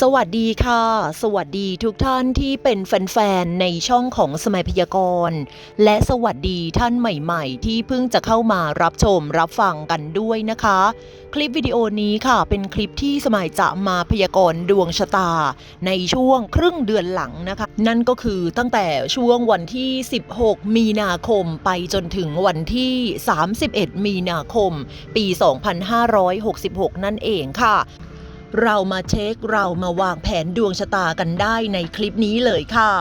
สวัสดีค่ะ สวัสดีทุกท่านที่เป็นแฟนๆ ในช่องของสมัยพยากรณ์ และสวัสดีท่านใหม่ๆ ที่เพิ่งจะเข้ามารับชมรับฟังกันด้วยนะคะ คลิปวิดีโอนี้ค่ะ เป็นคลิปที่สมัยจะมาพยากรณ์ดวงชะตา ในช่วงครึ่งเดือนหลังนะคะ นั่นก็คือตั้งแต่ช่วงวันที่ 16 มีนาคมไปจนถึงวันที่ 31 มีนาคม ปี 2566 นั่นเองค่ะ เรามาเช็คเรามาวางแผนดวงชะตากันได้ในคลิปนี้เลยค่ะ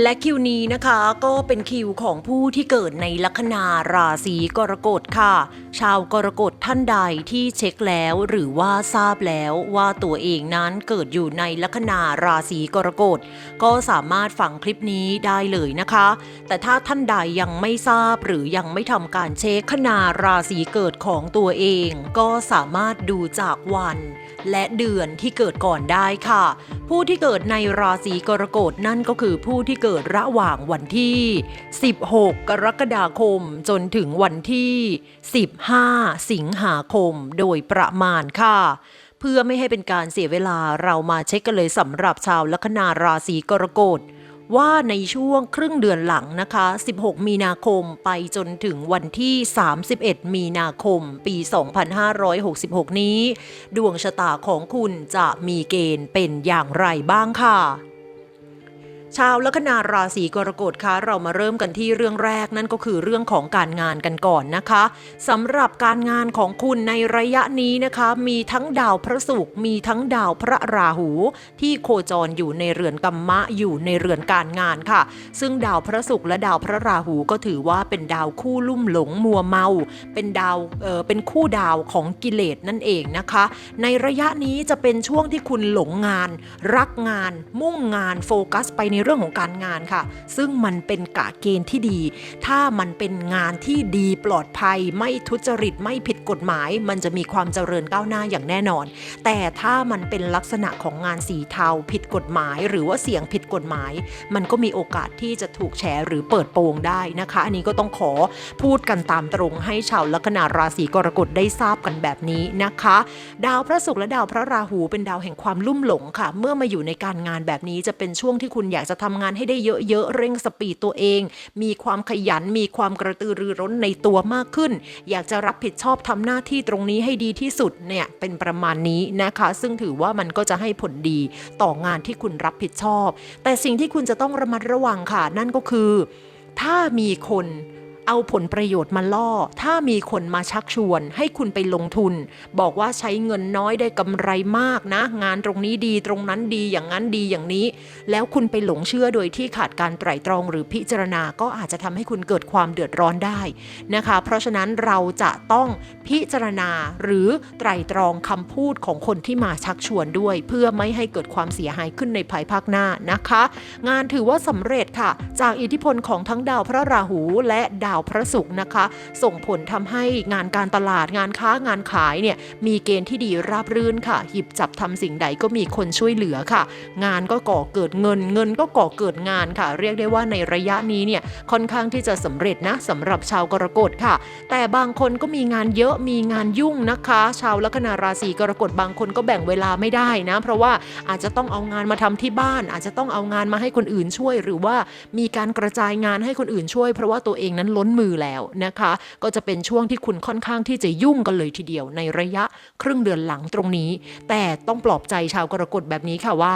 และคิวนี้นะคะก็เป็นคิวของผู้ที่เกิดในลัคนาราศีกรกฎค่ะ ชาวกรกฎท่านใดที่เช็คแล้วหรือว่าทราบแล้วว่าตัวเองนั้นเกิดอยู่ในลัคนาราศีกรกฎก็สามารถฟังคลิปนี้ได้เลยนะคะ แต่ถ้าท่านใดยังไม่ทราบหรือยังไม่ทำการเช็คคนาราศีเกิดของตัวเอง ก็สามารถดูจากวัน และเดือนที่เกิดก่อนได้ค่ะ ผู้ที่เกิดในราศีกรกฎนั่นก็คือผู้ที่เกิดระหว่างวันที่ 16 กรกฎาคมจนถึงวันที่ 15 สิงหาคมโดยประมาณค่ะเพื่อไม่ให้เป็นการเสียเวลาเรามาเช็คกันเลยสำหรับชาวลัคนาราศีกรกฎว่าในช่วงครึ่งเดือนหลังนะคะ 16 มีนาคมไปจนถึงวันที่ 31 มีนาคม ปี 2566 นี้ ดวงชะตาของคุณจะมีเกณฑ์เป็นอย่างไรบ้างค่ะ ชาวลัคนาราศีกรกฎคะเรามาเริ่มกันที่เรื่องแรกนั่นก็คือเรื่องของการงานกันก่อนนะคะสำหรับการงานของคุณในระยะนี้นะคะ มีทั้งดาวพระศุกร์มีทั้งดาวพระราหู ที่โคจรอยู่ในเรือนกัมมะอยู่ในเรือนการงานค่ะ ซึ่งดาวพระศุกร์และดาวพระราหูก็ถือว่าเป็นดาวคู่ลุ่มหลงมัวเมา เป็นดาวเออเป็นคู่ดาวของกิเลสนั่นเองนะคะ ในระยะนี้จะเป็นช่วงที่คุณหลงงาน รักงาน มุ่งงานโฟกัสไปในเรื่องของการงานค่ะ ซึ่งมันเป็นกะเกณฑ์ที่ดี ถ้ามันเป็นงานที่ดีปลอดภัย ไม่ทุจริตไม่ผิดกฎหมาย มันจะมีความเจริญก้าวหน้าอย่างแน่นอน แต่ถ้ามันเป็นลักษณะของงานสีเทาผิดกฎหมาย หรือว่าเสี่ยงผิดกฎหมาย มันก็มีโอกาสที่จะถูกแฉหรือเปิดโปงได้นะคะ อันนี้ก็ต้องขอพูดกันตามตรงให้ชาวลัคนาราศีกรกฎได้ทราบกันแบบนี้นะคะ ดาวพระศุกร์และดาวพระราหูเป็นดาวแห่งความลุ่มหลงค่ะ เมื่อมาอยู่ในการงานแบบนี้จะเป็นช่วงที่คุณอยากจะจะทำงานให้ได้เยอะๆ เร่งสปีดตัวเอง มีความขยัน มีความกระตือรือร้นในตัวมากขึ้น อยากจะรับผิดชอบทำหน้าที่ตรงนี้ให้ดีที่สุดเนี่ยเป็นประมาณนี้นะคะ ซึ่งถือว่ามันก็จะให้ผลดีต่องานที่คุณรับผิดชอบ แต่สิ่งที่คุณจะต้องระมัดระวังค่ะ นั่นก็คือ ถ้ามีคน เอาผลประโยชน์มาล่อ ถ้ามีคนมาชักชวน ให้คุณไปลงทุน บอกว่าใช้เงินน้อยได้กำไรมากนะ งานตรงนี้ดีตรงนั้นดีอย่างนั้นดีอย่างนี้ แล้วคุณไปหลงเชื่อโดยที่ขาดการไตร่ตรองหรือพิจารณาก็อาจจะทำให้คุณเกิดความเดือดร้อนได้นะคะ เพราะฉะนั้นเราจะต้องพิจารณาหรือไตร่ตรองคำพูดของคนที่มาชักชวนด้วย เพื่อไม่ให้เกิดความเสียหายขึ้นในภายภาคหน้านะคะ งานถือว่าสำเร็จค่ะ จากอิทธิพลของทั้งดาวพระราหูและดาวาวพระศุกร์นะคะ ส่งผลทำให้งานการตลาดงานค้างานขายเนี่ยมีเกณฑ์ที่ดีราบรื่นค่ะ หยิบจับทำสิ่งใดก็มีคนช่วยเหลือค่ะ งานก็ก่อเกิดเงินเงินก็ก่อเกิดงานค่ะ เรียกได้ว่าในระยะนี้เนี่ยค่อนข้างที่จะสำเร็จนะสำหรับชาวกรกฎค่ะ แต่บางคนก็มีงานเยอะมีงานยุ่งนะคะ ชาวลัคนาราศีกรกฎบางคนก็แบ่งเวลาไม่ได้นะ เพราะว่าอาจจะต้องเอางานมาทำที่บ้าน อาจจะต้องเอางานมาให้คนอื่นช่วย หรือว่ามีการกระจายงานให้คนอื่นช่วย เพราะว่าตัวเองนั้นล้นมือแล้วนะคะ ก็จะเป็นช่วงที่คุณค่อนข้างที่จะยุ่งกันเลยทีเดียวในระยะครึ่งเดือนหลังตรงนี้ แต่ต้องปลอบใจชาวกรกฎแบบนี้ค่ะว่า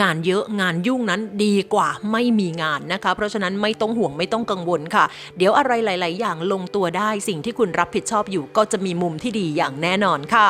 งานเยอะงานยุ่งนั้นดีกว่าไม่มีงานนะคะ เพราะฉะนั้นไม่ต้องห่วงไม่ต้องกังวลค่ะ เดี๋ยวอะไรหลาย ๆ อย่างลงตัวได้สิ่งที่คุณรับผิดชอบอยู่ก็จะมีมุมที่ดีอย่างแน่นอนค่ะ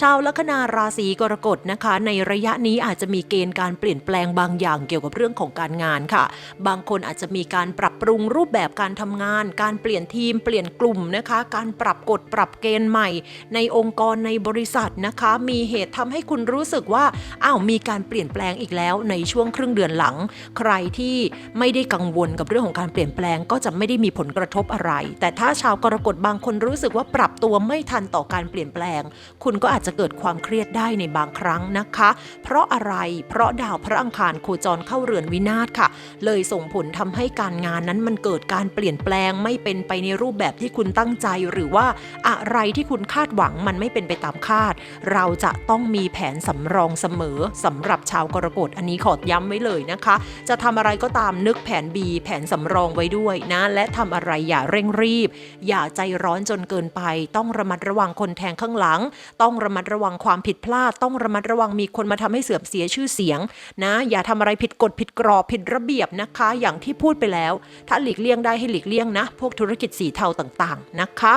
ชาวลัคนาราศีกรกฎนะคะ ในระยะนี้อาจจะมีเกณฑ์การเปลี่ยนแปลงบางอย่างเกี่ยวกับเรื่องของการงานค่ะ บางคนอาจจะมีการปรับปรุงรูปแบบการทำงาน การเปลี่ยนทีม เปลี่ยนกลุ่มนะคะ การปรับกฎปรับเกณฑ์ใหม่ ในองค์กรในบริษัทนะคะ มีเหตุทำให้คุณรู้สึกว่าอ้าวมีการเปลี่ยนแปลงอีกแล้วในช่วงครึ่งเดือนหลัง ใครที่ไม่ได้กังวลกับเรื่องของการเปลี่ยนแปลง ก็จะไม่ได้มีผลกระทบอะไร แต่ถ้าชาวกรกฎบางคนรู้สึกว่าปรับตัวไม่ทันต่อการเปลี่ยนแปลง คุณก็อาจจะเกิดความเครียดได้ในบางครั้งนะคะ เพราะอะไรเพราะดาวพระอังคารโคจรเข้าเรือนวินาศค่ะ เลยส่งผลทำให้การงานนั้นมันเกิดการเปลี่ยนแปลงไม่เป็นไปในรูปแบบที่คุณตั้งใจ หรือว่าอะไรที่คุณคาดหวังมันไม่เป็นไปตามคาด เราจะต้องมีแผนสำรองเสมอสำหรับชาวกรกฎอันนี้ขอย้ำไว้เลยนะคะ จะทำอะไรก็ตามนึกแผน B แผนสำรองไว้ด้วยนะ และทำอะไรอย่าเร่งรีบ อย่าใจร้อนจนเกินไป ต้องระมัดระวังคนแทงข้างหลัง ต้องระมัดระวังความผิดพลาด ต้องระมัดระวังมีคนมาทำให้เสื่อมเสียชื่อเสียงนะ อย่าทำอะไรผิดกฎผิดกรอบผิดระเบียบนะคะ อย่างที่พูดไปแล้ว ถ้าหลีกเลี่ยงได้ให้หลีกเลี่ยงนะ พวกธุรกิจสีเทาต่างๆนะคะ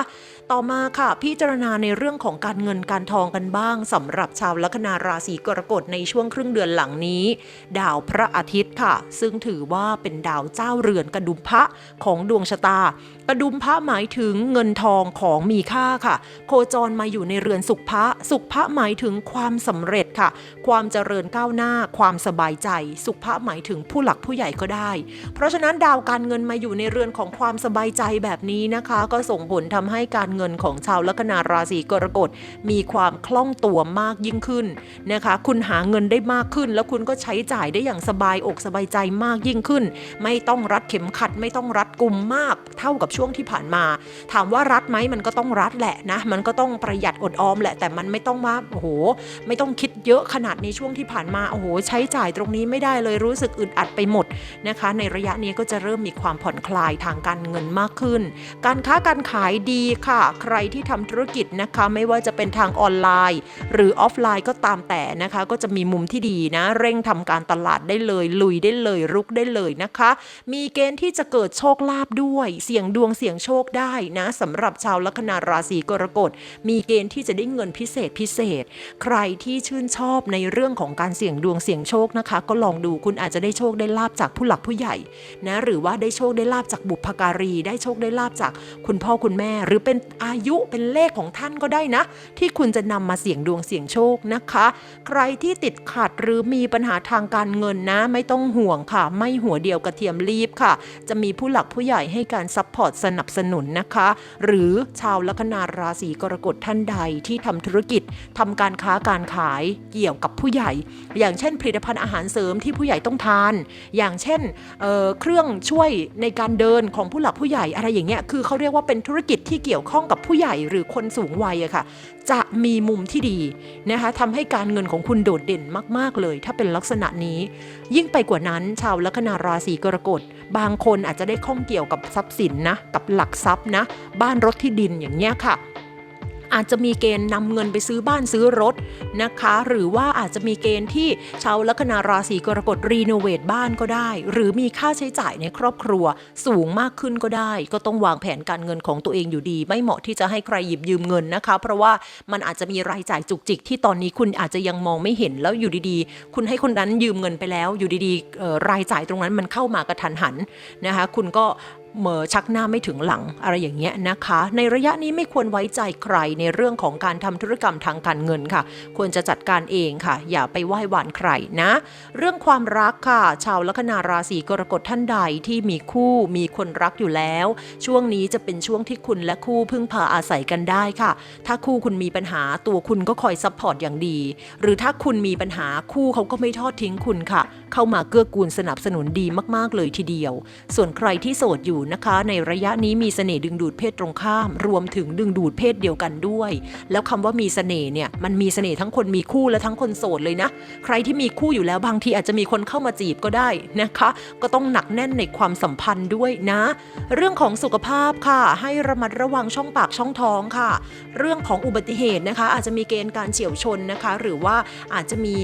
ต่อมาค่ะ พิจารณาในเรื่องของการเงินการทองกันบ้างสำหรับชาวลัคนาราศีกรกฎในช่วงครึ่งเดือนหลังนี้ ดาวพระอาทิตย์ค่ะ ซึ่งถือว่าเป็นดาวเจ้าเรือนกระดุมพระของดวงชะตากระดุมพระหมายถึงเงินทองของมีค่าค่ะ โคจรมาอยู่ในเรือนสุขพระ สุขพระหมายถึงความสำเร็จค่ะ ความเจริญก้าวหน้า ความสบายใจ สุขพระหมายถึงผู้หลักผู้ใหญ่ก็ได้ เพราะฉะนั้นดาวการเงินมาอยู่ในเรือนของความสบายใจแบบนี้นะคะ ก็ส่งผลทำให้การเงินของชาวลัคนาราศีกรกฎมีความคล่องตัวมากยิ่งขึ้นนะคะ คุณหาเงินได้มากขึ้น แล้วคุณก็ใช้จ่ายได้อย่างสบายอกสบายใจมากยิ่งขึ้น ไม่ต้องรัดเข็มขัด ไม่ต้องรัดกุมมาก เท่ากับช่วงที่ผ่านมา ถามว่ารัดไหมมันก็ต้องรัดแหละนะ มันก็ต้องประหยัดอดออมแหละ แต่มันไม่ต้องว่าโอ้โห ไม่ต้องคิดเยอะขนาดในช่วงที่ผ่านมาโอ้โห ใช้จ่ายตรงนี้ไม่ได้เลยรู้สึกอึดอัดไปหมดนะคะ ในระยะนี้ก็จะเริ่มมีความผ่อนคลายทางการเงินมากขึ้น การค้าการขายดีค่ะใครที่ทำธุรกิจนะคะ ไม่ว่าจะเป็นทางออนไลน์ หรือออฟไลน์ก็ตามแต่นะคะ ก็จะมีมุมที่ดีนะ เร่งทำการตลาดได้เลย ลุยได้เลยรุกได้เลยนะคะ มีเกณฑ์ที่จะเกิดโชคลาภด้วย เสี่ยงดวงเสี่ยงโชคได้นะสำหรับชาวลัคนาราศีกรกฎมีเกณฑ์ที่จะได้เงินพิเศษพิเศษ ใครที่ชื่นชอบในเรื่องของการเสี่ยงดวงเสี่ยงโชคนะคะ ก็ลองดูคุณอาจจะได้โชคได้ลาบจากผู้หลักผู้ใหญ่นะหรือว่าได้โชคได้ลาบจากบุพการี ได้โชคได้ลาบจากคุณพ่อคุณแม่ หรือเป็นอายุเป็นเลขของท่านก็ได้นะ ที่คุณจะนำมาเสี่ยงดวงเสี่ยงโชคนะคะ ใครที่ติดขัดหรือมีปัญหาทางการเงินนะ ไม่ต้องห่วงค่ะ ไม่หัวเดียวกระเทียมรีบค่ะ จะมีผู้หลักผู้ใหญ่ให้การซัพพอร์ตสนับสนุนนะคะ หรือชาวลัคนาราศีกรกฎท่านใดที่ทำธุรกิจทำการค้าการขายเกี่ยวกับผู้ใหญ่ อย่างเช่น ผลิตภัณฑ์อาหารเสริมที่ผู้ใหญ่ต้องทาน อย่างเช่นเเครื่องช่วยในการเดินของผู้หลักผู้ใหญ่อะไรอย่างเงี้ยคือเขาเรียกว่าเป็นธุรกิจที่เกี่ยวข้องกับผู้ใหญ่หรือคนสูงวัยอะค่ะ จะมีมุมที่ดีนะคะทำให้การเงินของคุณโดดเด่นมาก ๆ เลย ถ้าเป็นลักษณะนี้ ยิ่งไปกว่านั้นชาวลัคนาราศีกรกฎ บางคนอาจจะได้ข้องเกี่ยวกับทรัพย์สินนะ กับหลักทรัพย์นะ บ้านรถที่ดินอย่างเงี้ยค่ะ อาจจะมีเกณฑ์นำเงินไปซื้อบ้านซื้อรถนะคะ หรือว่าอาจจะมีเกณฑ์ที่ชาวลัคนาราศีกรกฎรีโนเวทบ้านก็ได้ หรือมีค่าใช้จ่ายในครอบครัวสูงมากขึ้นก็ได้ ก็ต้องวางแผนการเงินของตัวเองอยู่ดี ไม่เหมาะที่จะให้ใครหยิบยืมเงินนะคะ เพราะว่ามันอาจจะมีรายจ่ายจุกจิกที่ตอนนี้คุณอาจจะยังมองไม่เห็นแล้วอยู่ดีๆ คุณให้คนนั้นยืมเงินไปแล้ว อยู่ดีๆรายจ่ายตรงนั้นมันเข้ามากระทันหันนะคะ คุณก็ เหมอชักหน้าไม่ถึงหลังอะไรอย่างเงี้ยนะคะ ในระยะนี้ไม่ควรไว้ใจใครในเรื่องของการทำธุรกรรมทางการเงินค่ะ ควรจะจัดการเองค่ะ อย่าไปไหว้หวานใครนะ เรื่องความรักค่ะ ชาวลัคนาราศีกรกฎท่านใดที่มีคู่มีคนรักอยู่แล้ว ช่วงนี้จะเป็นช่วงที่คุณและคู่พึ่งพาอาศัยกันได้ค่ะ ถ้าคู่คุณมีปัญหาตัวคุณก็คอยซัพพอร์ตอย่างดี หรือถ้าคุณมีปัญหาคู่เขาก็ไม่ทอดทิ้งคุณค่ะเข้ามาเกื้อกูลสนับสนุนดีมากๆเลยทีเดียว ส่วนใครที่โสดอยู่นะคะ ในระยะนี้มีเสน่ห์ดึงดูดเพศตรงข้าม รวมถึงดึงดูดเพศเดียวกันด้วย แล้วคำว่ามีเสน่ห์เนี่ยมันมีเสน่ห์ทั้งคนมีคู่และทั้งคนโสดเลยนะ ใครที่มีคู่อยู่แล้วบางทีอาจจะมีคนเข้ามาจีบก็ได้นะคะ ก็ต้องหนักแน่นในความสัมพันธ์ด้วยนะ เรื่องของสุขภาพค่ะ ให้ระมัดระวังช่องปากช่องท้องค่ะ เรื่องของอุบัติเหตุนะคะ อาจจะมีเกณฑ์การเฉียวชนนะคะ หรือว่าอาจจะมี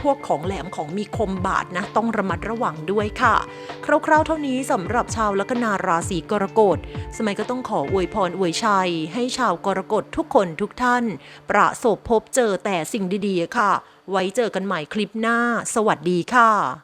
พวกของแหลมของมีคมบาดนะต้องระมัดระวังด้วยค่ะ คร่าวๆเท่านี้สำหรับชาวลัคนาราศีกรกฎ สมัยก็ต้องขออวยพรอวยชัย ให้ชาวกรกฎทุกคนทุกท่าน ประสบพบเจอแต่สิ่งดีๆค่ะ ไว้เจอกันใหม่คลิปหน้า สวัสดีค่ะ